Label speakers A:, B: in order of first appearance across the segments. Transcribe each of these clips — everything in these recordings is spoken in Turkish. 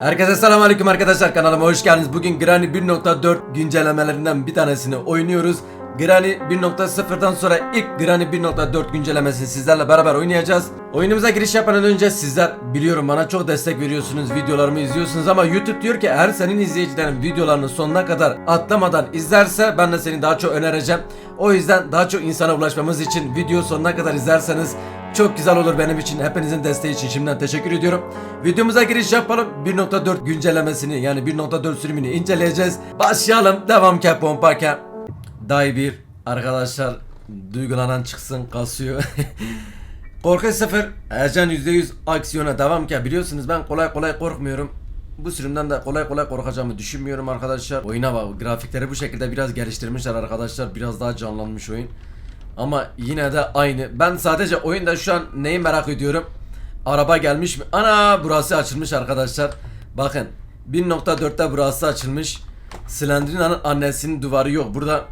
A: Herkese selam aleyküm arkadaşlar kanalıma hoş geldiniz. Bugün Granny 1.4 güncellemelerinden bir tanesini oynuyoruz. Granny 1.0'dan sonra ilk Granny 1.4 güncellemesini sizlerle beraber oynayacağız. Oyunumuza giriş yapmadan önce sizler biliyorum bana çok destek veriyorsunuz, videolarımı izliyorsunuz ama YouTube diyor ki eğer senin izleyicilerin videolarını sonuna kadar atlamadan izlerse ben de seni daha çok önereceğim. O yüzden daha çok insana ulaşmamız için video sonuna kadar izlerseniz çok güzel olur benim için. Hepinizin desteği için şimdiden teşekkür ediyorum. Videomuza giriş yapalım. 1.4 güncellemesini yani 1.4 sürümünü inceleyeceğiz. Başlayalım. Devam ke pompa ke. Day 1 arkadaşlar duygulanan çıksın kasıyor. Korku 0, heyecan %100 aksiyona devam ki biliyorsunuz ben kolay kolay korkmuyorum. Bu sürümden de kolay kolay korkacağımı düşünmüyorum arkadaşlar. Oyuna bak grafikleri bu şekilde biraz geliştirmişler arkadaşlar. Biraz daha canlanmış oyun. Ama yine de aynı. Ben sadece oyunda şu an neyi merak ediyorum? Araba gelmiş mi? Ana burası açılmış arkadaşlar. Bakın 1.4'te burası açılmış. Slendrina'nın annesinin duvarı yok. Burada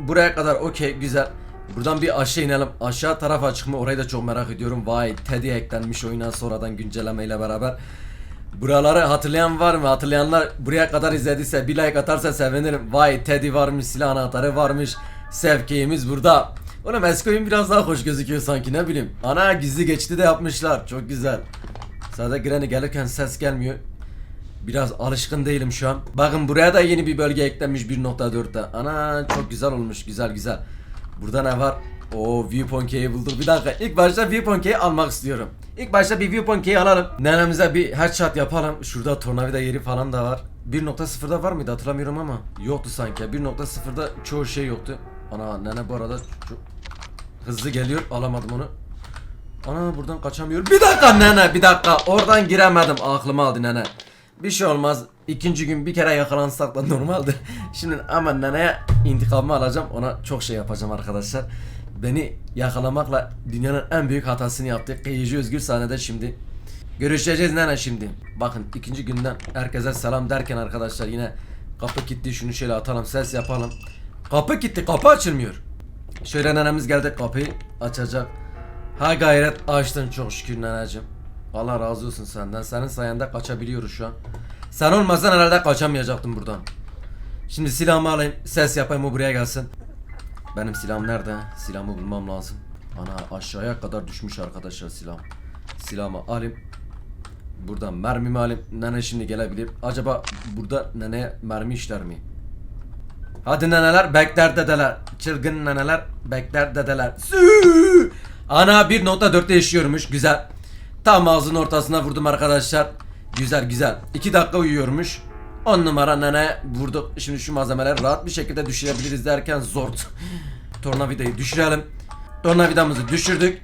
A: buraya kadar okey güzel. Buradan bir aşağı inelim. Aşağı taraf açık mı? Orayı da çok merak ediyorum. Vay Teddy eklenmiş oyuna sonradan güncellemeyle beraber. Buraları hatırlayan var mı? Hatırlayanlar buraya kadar izlediyse bir like atarsa sevinirim. Vay Teddy varmış, silah anahtarı varmış. Sevkiyemiz burada. Oğlum eski biraz daha hoş gözüküyor sanki ne bileyim. Ana gizli geçti de yapmışlar. Çok güzel. Sadece Granny gelirken ses gelmiyor. Biraz alışkın değilim şu an. Bakın buraya da yeni bir bölge eklenmiş 1.4'te. Ana çok güzel olmuş. Güzel güzel. Burada ne var? O viewpoint key'i bulduk. Bir dakika. İlk başta viewpoint key'i almak istiyorum. İlk başta bir viewpoint key'i alalım. Nenemize bir headshot yapalım. Şurada tornavida yeri falan da var. 1.0'da var mıydı hatırlamıyorum ama yoktu sanki. 1.0'da çoğu şey yoktu. Ana nene bu arada çok hızlı geliyor. Alamadım onu. Ana buradan kaçamıyorum. Bir dakika nene bir dakika. Oradan giremedim. Aklıma aldı nene. Bir şey olmaz. İkinci gün bir kere yakalansak da normaldir. Şimdi ama neneye intikamımı alacağım. Ona çok şey yapacağım arkadaşlar. Beni yakalamakla dünyanın en büyük hatasını yaptı. Kıyıcı Özgür sahnede şimdi. Görüşeceğiz nene şimdi. Bakın ikinci günden herkese selam derken arkadaşlar yine kapı kilitli şunu şöyle atalım ses yapalım. Kapı kilitli kapı açılmıyor. Şöyle nenemiz geldi kapıyı açacak. Ha gayret açtın çok şükür neneciğim. Allah razı olsun senden. Senin sayende kaçabiliyoruz şu an. Sen olmasan herhalde kaçamayacaktım buradan. Şimdi silahımı alayım. Ses yapayım o buraya gelsin. Benim silahım nerede? Silahımı bulmam lazım. Ana aşağıya kadar düşmüş arkadaşlar silahım. Silahımı alayım. Buradan mermimi alayım. Nene şimdi gelebilir. Acaba burada nene mermi işler mi? Hadi neneler bekler dedeler. Çılgın neneler bekler dedeler. Sü! Ana 1.4'te yaşıyormuş. Güzel. Tam ağzının ortasına vurdum arkadaşlar. Güzel güzel. 2 dakika uyuyormuş. 10 numara nene vurduk. Şimdi şu malzemeleri rahat bir şekilde düşürebiliriz derken zor. Tornavidayı düşürelim. Tornavidamızı düşürdük.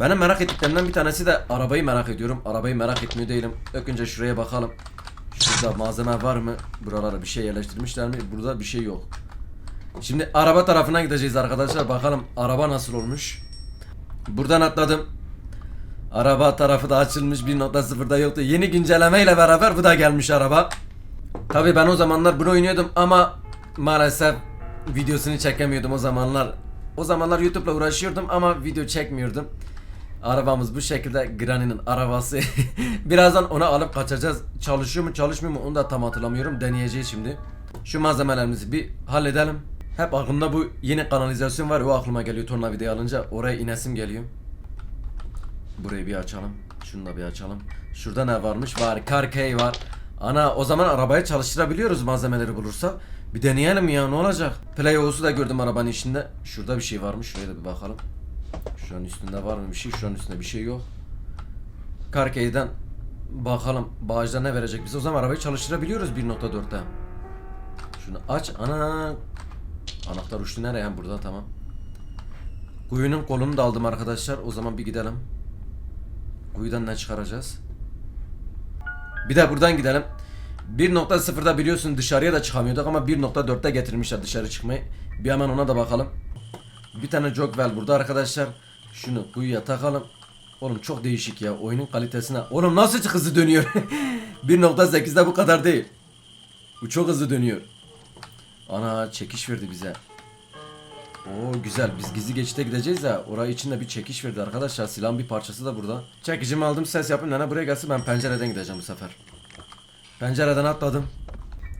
A: Benim merak ettiklerimden bir tanesi de arabayı merak ediyorum. Arabayı merak etmiyor değilim. Önce şuraya bakalım. Şurada malzeme var mı? Buralara bir şey yerleştirmişler mi? Burada bir şey yok. Şimdi araba tarafına gideceğiz arkadaşlar. Bakalım araba nasıl olmuş. Buradan atladım. Araba tarafı da açılmış 1.0'da yoktu. Yeni güncellemeyle beraber bu da gelmiş araba. Tabi ben o zamanlar bunu oynuyordum ama maalesef videosunu çekemiyordum o zamanlar. O zamanlar YouTube'la uğraşıyordum ama video çekmiyordum. Arabamız bu şekilde Granny'nin arabası. Birazdan onu alıp kaçacağız. Çalışıyor mu çalışmıyor mu onu da tam hatırlamıyorum. Deneyeceğiz şimdi. Şu malzemelerimizi bir halledelim. Hep aklımda bu yeni kanalizasyon var. O aklıma geliyor tornavidayı alınca. Oraya inesim geliyor. Burayı bir açalım. Şunu da bir açalım. Şurada ne varmış? Var. Karkey var. Ana o zaman arabayı çalıştırabiliyoruz malzemeleri bulursa. Bir deneyelim ya ne olacak? Play O'su da gördüm arabanın içinde. Şurada bir şey varmış. Şuraya da bir bakalım. Şu an üstünde var mı bir şey? Şu an üstünde bir şey yok. Karkey'den bakalım bağışta ne verecek bize. O zaman arabayı çalıştırabiliyoruz 1.4'te. Şunu aç. Ana Anahtar uçtu nereye? Ha, Burada tamam. Kuyunun kolunu da aldım arkadaşlar. O zaman bir gidelim. Kuyudan ne çıkaracağız? Bir de buradan gidelim. 1.0'da biliyorsun dışarıya da çıkamıyorduk ama 1.4'te getirmişler dışarı çıkmayı. Bir hemen ona da bakalım. Bir tane jogwell burada arkadaşlar. Şunu kuyuya takalım. Oğlum çok değişik ya. Oyunun kalitesine. Oğlum nasıl hızlı dönüyor? 1.8'de bu kadar değil. Bu çok hızlı dönüyor. Ana çekiş verdi bize. Oo güzel biz gizli geçite gideceğiz ya orayı içinde bir çekiş verdi arkadaşlar silahın bir parçası da burada. Çekicimi aldım ses yapın nene buraya gelsin ben pencereden gideceğim bu sefer. Pencereden atladım.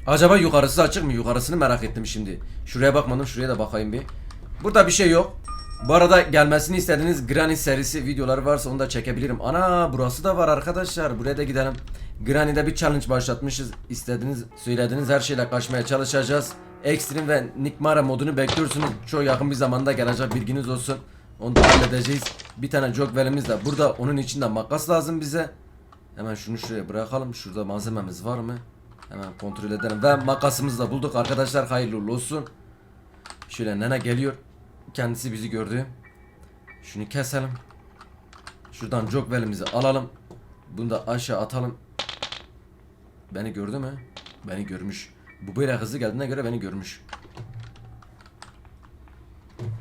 A: Acaba yukarısı açık mı? Yukarısını merak ettim şimdi. Şuraya bakmadım. Şuraya da bakayım bir. Burada bir şey yok. Bu arada gelmesini istediğiniz Granny serisi videoları varsa onu da çekebilirim. Ana burası da var arkadaşlar. Buraya da gidelim. Granny'de bir challenge başlatmışız. İstediğiniz, söylediğiniz her şeyle kaçmaya çalışacağız. Extreme ve Nick Mara modunu bekliyorsunuz. Çok yakın bir zamanda gelecek bilginiz olsun. Onu da halledeceğiz. Bir tane jog velimiz de burada. Onun için de makas lazım bize. Hemen şunu şuraya bırakalım. Şurada malzememiz var mı? Hemen kontrol edelim. Ve makasımızı da bulduk arkadaşlar. Hayırlı olsun. Şöyle nene geliyor. Kendisi bizi gördü. Şunu keselim. Şuradan jog velimizi alalım. Bunu da aşağı atalım. Beni gördü mü? Beni görmüş. Bu böyle hızlı geldiğine göre beni görmüş.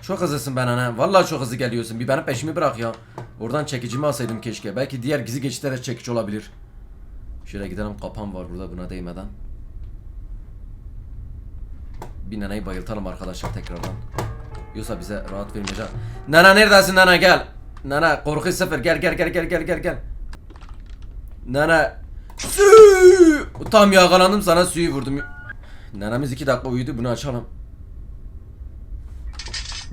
A: Çok hızlısın ben ana. Vallahi çok hızlı geliyorsun. Bir benim peşimi bırak ya. Oradan çekicimi alsaydım keşke. Belki diğer gizli geçitlere çekiç olabilir. Şöyle gidelim kapan var burada buna değmeden. Bir neneyi bayıltalım arkadaşlar tekrardan. Yoksa bize rahat vermeyecek. Nana neredesin nana gel. Nana korku sıfır gel gel gel gel gel gel gel. Nana Sü! Tam yakalandım sana suyu vurdum. Nenemiz iki dakika uyudu bunu açalım.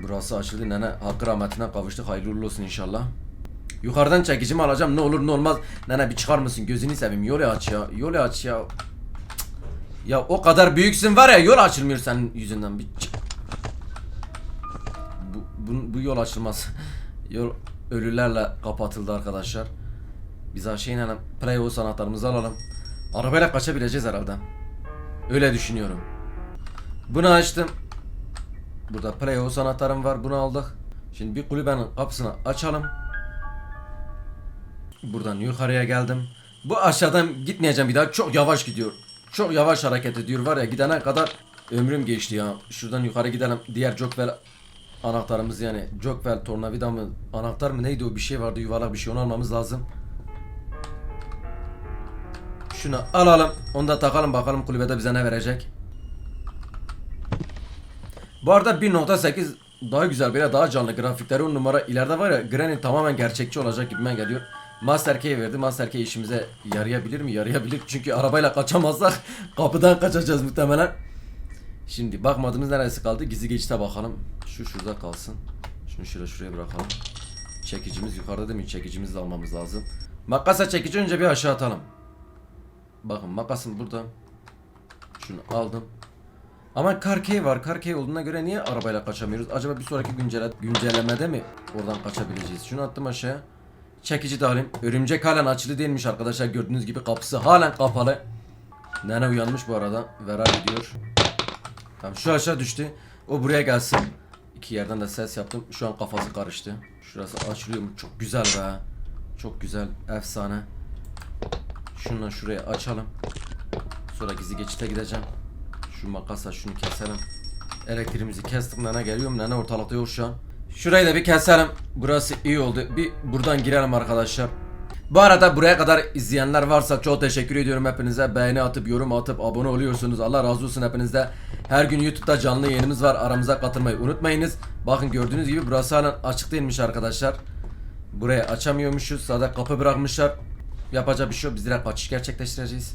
A: Burası açıldı nene hakkı rahmetine kavuştu hayırlı olsun inşallah. Yukarıdan çekicimi alacağım ne olur ne olmaz. Nene bir çıkar mısın gözünü seveyim yolu aç ya yolu aç ya. Cık. Ya o kadar büyüksün var ya yol açılmıyor senin yüzünden bir çık. Bu, bu, yol açılmaz. Yol ölülerle kapatıldı arkadaşlar. Biz aşağıya inelim. Playo sanatlarımızı alalım. Arabayla kaçabileceğiz herhalde. Öyle düşünüyorum. Bunu açtım. Burada Playo sanatlarım var. Bunu aldık. Şimdi bir kulübenin kapısını açalım. Buradan yukarıya geldim. Bu aşağıdan gitmeyeceğim bir daha. Çok yavaş gidiyor. Çok yavaş hareket ediyor var ya gidene kadar ömrüm geçti ya. Şuradan yukarı gidelim. Diğer Jokvel anahtarımız yani Jokvel tornavida mı anahtar mı neydi o bir şey vardı yuvarlak bir şey onu almamız lazım. Şunu alalım. Onu da takalım bakalım kulübede bize ne verecek. Bu arada 1.8 daha güzel böyle daha canlı grafikleri on numara ileride var ya Granny tamamen gerçekçi olacak gibime geliyor. Master Key verdi. Master Key işimize yarayabilir mi? Yarayabilir. Çünkü arabayla kaçamazsak kapıdan kaçacağız muhtemelen. Şimdi bakmadığımız neresi kaldı? Gizli geçite bakalım. Şu şurada kalsın. Şunu şuraya şuraya bırakalım. Çekicimiz yukarıda değil mi? Çekicimizi de almamız lazım. Makasa çekici önce bir aşağı atalım. Bakın makasım burada. Şunu aldım. Ama Karkey var. Karkey olduğuna göre niye arabayla kaçamıyoruz? Acaba bir sonraki güncele güncellemede mi oradan kaçabileceğiz? Şunu attım aşağıya. Çekici de alayım. Örümcek halen açılı değilmiş arkadaşlar. Gördüğünüz gibi kapısı halen kapalı. Nene uyanmış bu arada. Verar gidiyor. Tamam şu aşağı düştü. O buraya gelsin. İki yerden de ses yaptım. Şu an kafası karıştı. Şurası açılıyor mu? Çok güzel be. Çok güzel. Efsane. Şundan şuraya açalım. Sonra gizli geçite gideceğim. Şu makasla şunu keselim. Elektriğimizi kestik. Nene geliyor mu? Nene ortalıkta yok şu an. Şurayı da bir keselim. Burası iyi oldu. Bir buradan girelim arkadaşlar. Bu arada buraya kadar izleyenler varsa çok teşekkür ediyorum hepinize. Beğeni atıp yorum atıp abone oluyorsunuz. Allah razı olsun hepinizde. Her gün YouTube'da canlı yayınımız var. Aramıza katılmayı unutmayınız. Bakın gördüğünüz gibi burası halen açık değilmiş arkadaşlar. Buraya açamıyormuşuz. Sadece kapı bırakmışlar. Yapacak bir şey yok. Biz direkt kaçış gerçekleştireceğiz.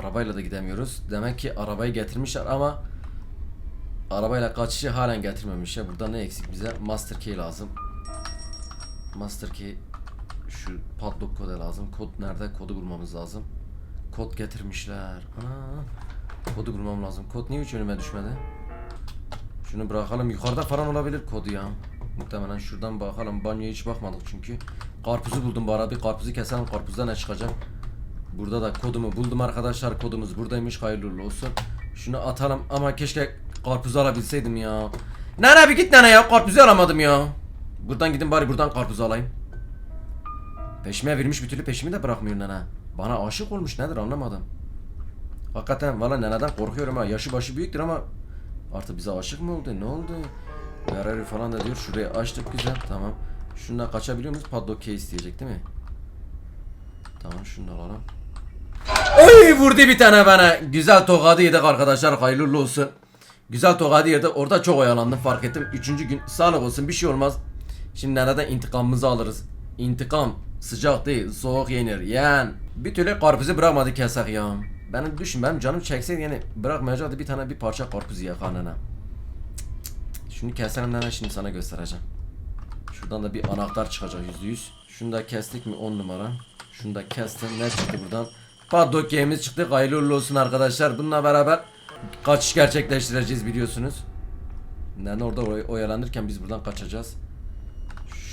A: Arabayla da gidemiyoruz. Demek ki arabayı getirmişler ama arabayla kaçışı halen getirmemişler. Burada ne eksik bize? Master key lazım. Master key şu padlock kodu lazım. Kod nerede? Kodu bulmamız lazım. Kod getirmişler. Ana. Kodu bulmam lazım. Kod niye hiç önüme düşmedi? Şunu bırakalım. Yukarıda falan olabilir kodu ya. Muhtemelen şuradan bakalım. Banyoya hiç bakmadık çünkü. Karpuzu buldum bu arada. Bir karpuzu keselim. Karpuzda ne çıkacak? Burada da kodumu buldum arkadaşlar. Kodumuz buradaymış. Hayırlı olsun. Şunu atalım ama keşke karpuzu alabilseydim ya. Nene bir git nene ya. Karpuzu alamadım ya. Buradan gidin bari buradan karpuzu alayım. Peşime vermiş bir türlü peşimi de bırakmıyor nene. Bana aşık olmuş nedir anlamadım. Hakikaten valla neneden korkuyorum ha. Yaşı başı büyüktür ama artık bize aşık mı oldu? Ne oldu? Ferrari falan da diyor. Şurayı açtık güzel. Tamam. Şundan kaçabiliyor muyuz? Padlock case diyecek değil mi? Tamam şunu da alalım. Oy vurdu bir tane bana. Güzel tokadı yedik arkadaşlar. Hayırlı olsun. Güzel tokadı yedik. Orada çok oyalandım fark ettim. Üçüncü gün sağlık olsun bir şey olmaz. Şimdi nereden intikamımızı alırız. İntikam sıcak değil soğuk yenir. Yani bir türlü karpuzu bırakmadı kesek ya. benim düşün benim canım çekseydi yani bırakmayacaktı bir tane bir parça karpuz ya karnına. Şunu keselim hemen şimdi sana göstereceğim. Şuradan da bir anahtar çıkacak yüzde yüz. Şunu da kestik mi 10 numara. Şunu da kestim. Ne çıktı buradan? Paddock game'imiz çıktı. Hayırlı uğurlu olsun arkadaşlar. Bununla beraber kaçış gerçekleştireceğiz biliyorsunuz. Yani orada oy- oyalanırken biz buradan kaçacağız.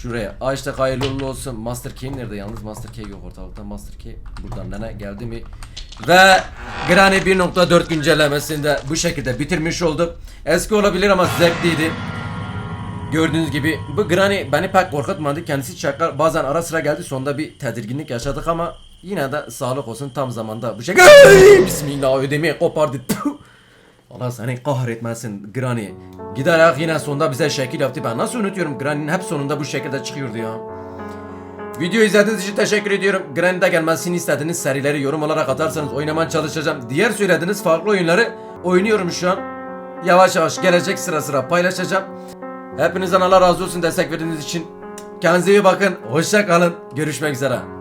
A: Şuraya. İşte hayırlı uğurlu olsun. Master Key nerede yalnız? Master Key yok ortalıkta. Master Key buradan nene geldi mi? Ve Granny 1.4 güncellemesini de bu şekilde bitirmiş olduk. Eski olabilir ama zevkliydi. Gördüğünüz gibi bu Granny beni pek korkutmadı. Kendisi çakar. Bazen ara sıra geldi. Sonunda bir tedirginlik yaşadık ama yine de sağlık olsun tam zamanda bu şekilde. Bismillah ödemeyi kopardı. Allah seni kahretmesin Granny. Giderek yine sonunda bize şekil yaptı. Ben nasıl unutuyorum Granny'nin hep sonunda bu şekilde çıkıyordu ya. Video izlediğiniz için teşekkür ediyorum. Granny'de gelmesini istediğiniz serileri yorum olarak atarsanız oynamaya çalışacağım. Diğer söylediğiniz farklı oyunları oynuyorum şu an. Yavaş yavaş gelecek sıra sıra paylaşacağım. Hepinizden Allah razı olsun destek verdiğiniz için. Kendinize iyi bakın. Hoşça kalın. Görüşmek üzere.